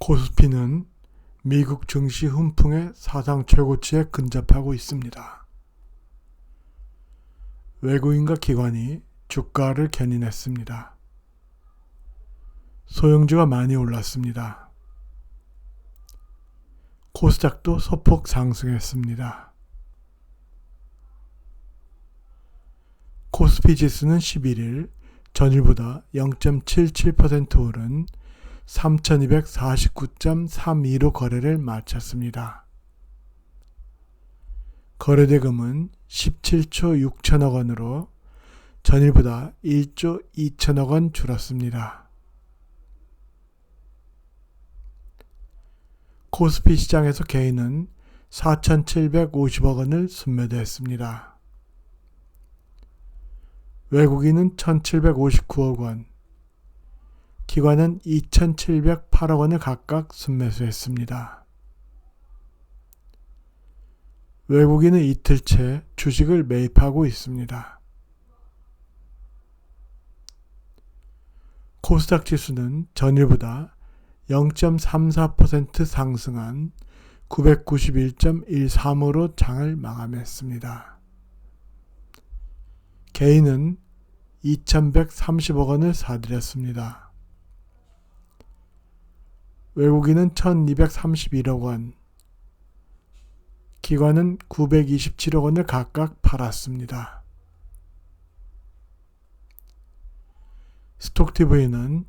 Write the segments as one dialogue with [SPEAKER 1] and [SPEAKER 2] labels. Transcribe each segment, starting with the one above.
[SPEAKER 1] 코스피는 미국 증시 훈풍의 사상 최고치에 근접하고 있습니다. 외국인과 기관이 주가를 견인했습니다. 소형주가 많이 올랐습니다. 코스닥도 소폭 상승했습니다. 코스피 지수는 11일 전일보다 0.77% 오른 3249.32로 거래를 마쳤습니다. 거래대금은 17초 6천억 원으로 전일보다 1조 2천억 원 줄었습니다. 코스피 시장에서 개인은 4,750억 원을 순매도했습니다. 외국인은 1,759억 원, 기관은 2,708억 원을 각각 순매수했습니다. 외국인은 이틀째 주식을 매입하고 있습니다. 코스닥 지수는 전일보다 0.34% 상승한 991.13으로 장을 마감했습니다. 개인은 2,130억 원을 사들였습니다. 외국인은 1,231억 원, 기관은 927억 원을 각각 팔았습니다. 스톡TV는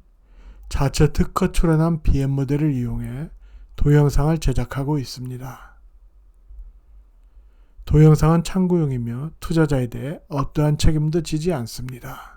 [SPEAKER 1] 자체 특허 출원한 BM 모델을 이용해 동영상을 제작하고 있습니다. 동영상은 참고용이며 투자자에 대해 어떠한 책임도 지지 않습니다.